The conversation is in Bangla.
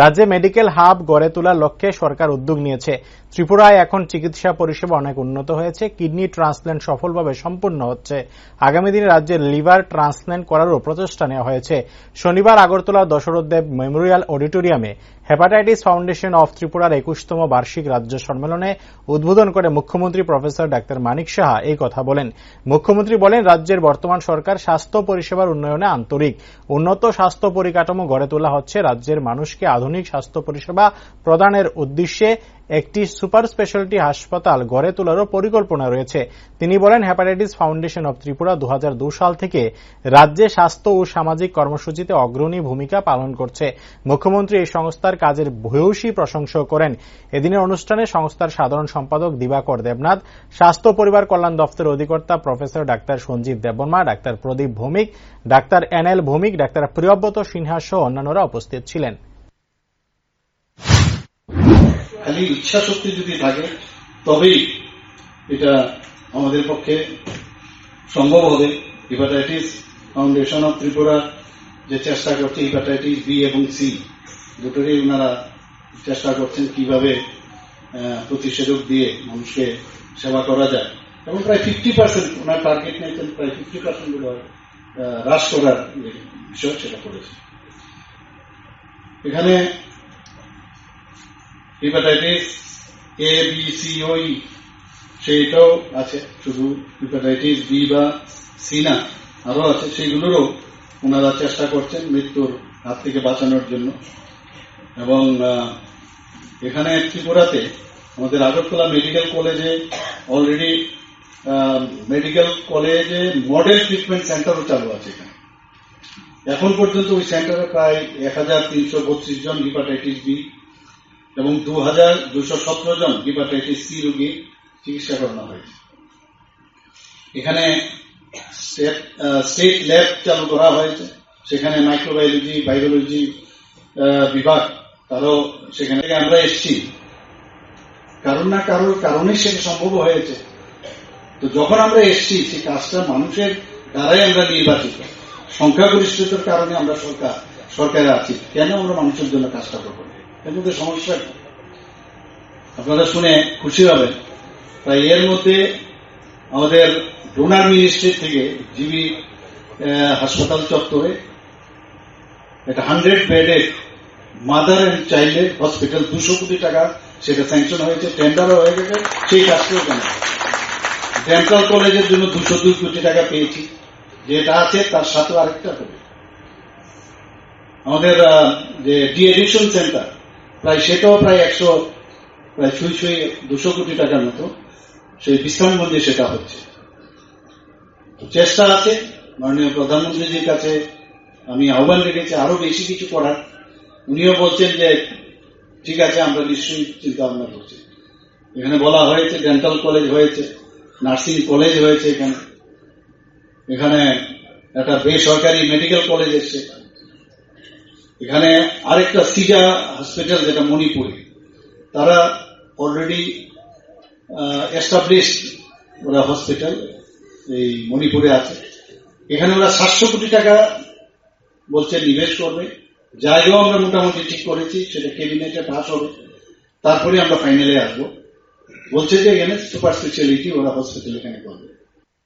রাজ্যে মেডিকেল হাব গড়ে তোলার লক্ষ্যে সরকার উদ্যোগ নিয়েছে। ত্রিপুরায় এখন চিকিৎসা পরিষেবা অনেক উন্নত হয়েছে, কিডনি ট্রান্সপ্ল্যান্ট সফলভাবে সম্পন্ন হচ্ছে। আগামী দিনে রাজ্যে লিভার ট্রান্সপ্ল্যান্ট করারও প্রচেষ্টা নেওয়া হয়েছে। শনিবার আগরতলা দশরথ দেব মেমোরিয়াল অডিটোরিয়ামে হেপাটাইটিস ফাউন্ডেশন অফ ত্রিপুরার একুশতম বার্ষিক রাজ্য সম্মেলনে উদ্বোধন করে মুখ্যমন্ত্রী প্রফেসর ডাক্তার মানিক সাহা এই কথা বলেন। মুখ্যমন্ত্রী বলেন, রাজ্যের বর্তমান সরকার স্বাস্থ্য পরিষেবার উন্নয়নে আন্তরিক, উন্নত স্বাস্থ্য পরিকাঠামো গড়ে তোলা হচ্ছে, রাজ্যের মানুষকে আধুনিক স্বাস্থ্য পরিষেবা প্রদানের উদ্দেশ্যে একটি সুপার স্পেশালিটি হাসপাতাল গড়ে তোলারও পরিকল্পনা রয়েছে। তিনি বলেন হ্যাপাটাইটিস ফাউন্ডেশন অব ত্রিপুরা দু সাল থেকে রাজ্যে স্বাস্থ্য ও সামাজিক কর্মসূচিতে অগ্রণী ভূমিকা পালন করছে। মুখ্যমন্ত্রী এই সংস্থার কাজের ভূয়সী প্রশংসাও করেন। এদিনের অনুষ্ঠানে সংস্থার সাধারণ সম্পাদক দিবাকর দেবনাথ, স্বাস্থ্য পরিবার কল্যাণ দপ্তরের অধিকর্তা professor doctor Sanjib Debbarma, doctor Pradip Bhowmik, doctor N L Bhowmik, doctor Priyabrata Sinha সহ অন্যান্যরা উপস্থিত ছিলেন। খালি ইচ্ছা শক্তি যদি থাকে, তবেই এটা আমাদের পক্ষে সম্ভব হবে। হিপাটাইটিস ফাউন্ডেশন অফ ত্রিপুরা যে চেষ্টা করছে হিপাটাইটিস বি এবং সি দুটোরই ওনারা চেষ্টা করছেন কীভাবে প্রতিষেধক দিয়ে মানুষকে সেবা করা যায়। এবং প্রায় ফিফটি পার্সেন্ট ওনার টার্গেট নিয়েছেন প্রায় ফিফটি পার্সেন্ট হ্রাস করার বিষয় সেটা করেছে। এখানে হিপাটাইটিস এ বি সি ওই সেইটাও আছে, শুধু হিপাটাইটিস বি বা সি না আরও আছে। সেইগুলোরও ওনারা চেষ্টা করছেন মৃত্যুর হাত থেকে বাঁচানোর জন্য। এবং এখানে ত্রিপুরাতে আমাদের আগরতলা মেডিকেল কলেজে অলরেডি মেডিকেল কলেজে মডেল ট্রিটমেন্ট সেন্টারও চালু আছে এখানে। এখন পর্যন্ত ওই সেন্টারে প্রায় এক হাজার তিনশো বত্রিশ জন হিপাটাইটিস বি এবং দু হাজার দুশো সতেরো জন হিপাটাইটিস সি রোগী চিকিৎসা করানো হয়েছে। এখানে স্টেট ল্যাব চালু করা হয়েছে। সেখানে মাইক্রোবায়োলজি বায়োলজি বিভাগ, তারও সেখানে আমরা এসছি। কারণ না কারোর কারণে সেটা সম্ভব হয়েছে। তো যখন আমরা এসছি সেই কাজটা মানুষের দ্বারাই আমরা নির্বাচিত। সংখ্যাগরিষ্ঠতার কারণে আমরা সরকার, সরকারে আছি। কেন আমরা মানুষের জন্য কাজটা করব? মধ্যে সমস্যা আপনারা শুনে খুশি হবেন তাই এর মধ্যে আমাদের ডোনার মিনিস্ট্রি থেকে জিবি হাসপাতাল চত্বরে একটা হান্ড্রেড বেডের মাদার অ্যান্ড চাইল্ডের হসপিটাল দুশো কোটি টাকা সেটা স্যাংশন হয়েছে, টেন্ডারও হয়ে গেছে, সেই কাজটাও কেন? ডেন্টাল কলেজের জন্য দুশো দুই কোটি টাকা পেয়েছি। যেটা আছে তার সাথে আরেকটা হবে। আমাদের যে ডি এডিকশন সেন্টার প্রায় সেটাও প্রায় একশো, প্রায় ছুঁই ছুঁই দুশো কোটি টাকার মতো সেই বিশ্রামগঞ্জে সেটা হচ্ছে। চেষ্টা আছে, মাননীয় প্রধানমন্ত্রীজির কাছে আমি আহ্বান রেখেছি আরও বেশি কিছু করার। উনিও বলছেন যে, ঠিক আছে, আমরা নিশ্চয়ই চিন্তা ভাবনা করছি। এখানে বলা হয়েছে ডেন্টাল কলেজ হয়েছে নার্সিং কলেজ হয়েছে এখানে। এখানে একটা বেসরকারি মেডিকেল কলেজ এসছে। এখানে আরেকটা সিজা হসপিটাল যেটা মণিপুরে, তারা অলরেডি এস্টাবলিশড ওরা হসপিটাল এই মণিপুরে আছে। এখানে ওরা সাতশো কোটি টাকা বলছে নিবেশ করবে। জায়গাও আমরা মোটামুটি ঠিক করেছি, সেটা ক্যাবিনেটে পাস হবে। তারপরে আমরা ফাইনালে আসব। বলছে যে এখানে সুপার স্পেশালিটি ওরা হসপিটাল এখানে করবে।